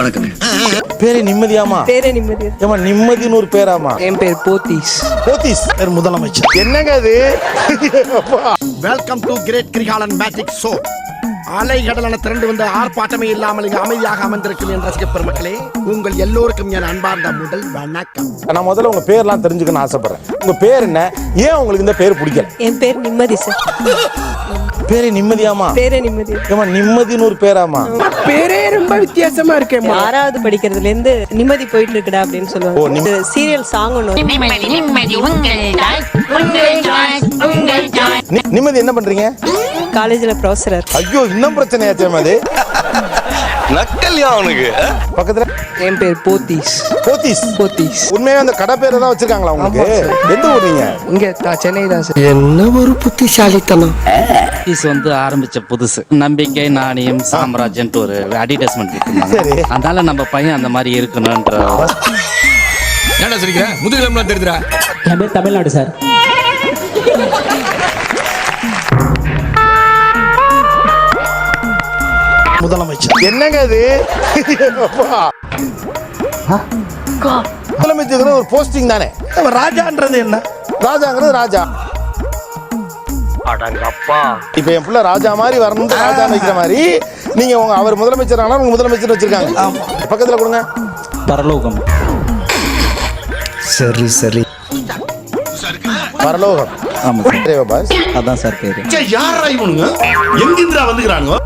வணக்கம். பேரு நிம்மதியாமா பேரே நிம்மதி. ஏமா நிம்மதின்னு ஒரு பேராமா என் பேர் போத்தீஸ். போத்தீஸ்? பேர் முதலமைச்சர். என்னங்க அது. Welcome to great Girigalan magic show அலைகடலான திரண்டு வந்த ஆர்ப்பாட்டமே இல்லாமல் இங்கு அமைதியாக அமர்ந்திருக்கும் என் ரசிக பெருமக்களே உங்கள் எல்லோருக்கும் என் அன்பார்ந்த முதல் வணக்கம். நான் முதல்ல உங்க பேர்லாம் தெரிஞ்சுக்கணும்னு ஆசைப்படுறேன். உங்க பேர் என்ன? ஏன் உங்களுக்கு இந்த பேர் பிடிக்கல? என் பேர் நிம்மதி சார். பேரு நிம்மதியாமா பேரே நிம்மதி. ஏமா நிம்மதின்னு ஒரு பேராமா பேரே ரொம்ப வித்தியாசமா இருக்கேன் ஆறாவது படிக்கிறதுல இருந்து நிம்மதி போயிட்டு இருக்குடா அப்படின்னு ஓ, சொல்லுவாங்க நிம்ம- சீரியல் சாங் ஒன்று நிம்மதி நிம்மதி உங்கள் தாய் உங்கள் தாய் உங்கள் தாய் நி- நிம்மதி என்ன பண்றீங்க? காலேஜில் ப்ரொஃபஸர் ஐயோ இன்னும் பிரச்சனையாச்சே அது? நக்கல்யா அவனுக்கு. பக்கத்துல என் பேர் போத்தீஸ். போத்தீஸ்? போத்தீஸ். உண்மையா அந்த கடை பேரை தான் வச்சிருக்காங்களா உங்களுக்கு எந்த ஊர் நீங்க? இங்கே சென்னை தான் சார் ஆபீஸ் வந்து ஆரம்பிச்ச புதுசு. நம்பிக்கை நாணயம் சாம்ராஜ்யன்ட்டு ஒரு அட்வர்டைஸ்மெண்ட் சரி. கொடுத்தாங்க அதனால நம்ம பையன் அந்த மாதிரி இருக்கணும்ன்ற ஏன்டா சிரிக்கிற? முதுகிலம்லாம் தெரியுதுடா. என் பேர் தமிழ்நாடு சார். முதலமைச்சர். என்னங்க அது. முதலமைச்சர் ஒரு போஸ்டிங் தானே. ராஜான்றது என்ன? ராஜாங்கிறது ராஜா. இப்ப என் பிள்ளை ராஜா மாதிரி வரணும் ராஜா வைக்கிற மாதிரி நீங்க உங்க அவர் முதலமைச்சர் ஆனா உங்க முதலமைச்சர் வச்சிருக்காங்க. பக்கத்துல கொடுங்க. பரலோகம். சரி சரி. பரலோகம். ஆமாம் சார் அதான் சார் பேர். யாரா இவனுங்க? எங்கிந்திரா வந்துக்கிறானுங்க?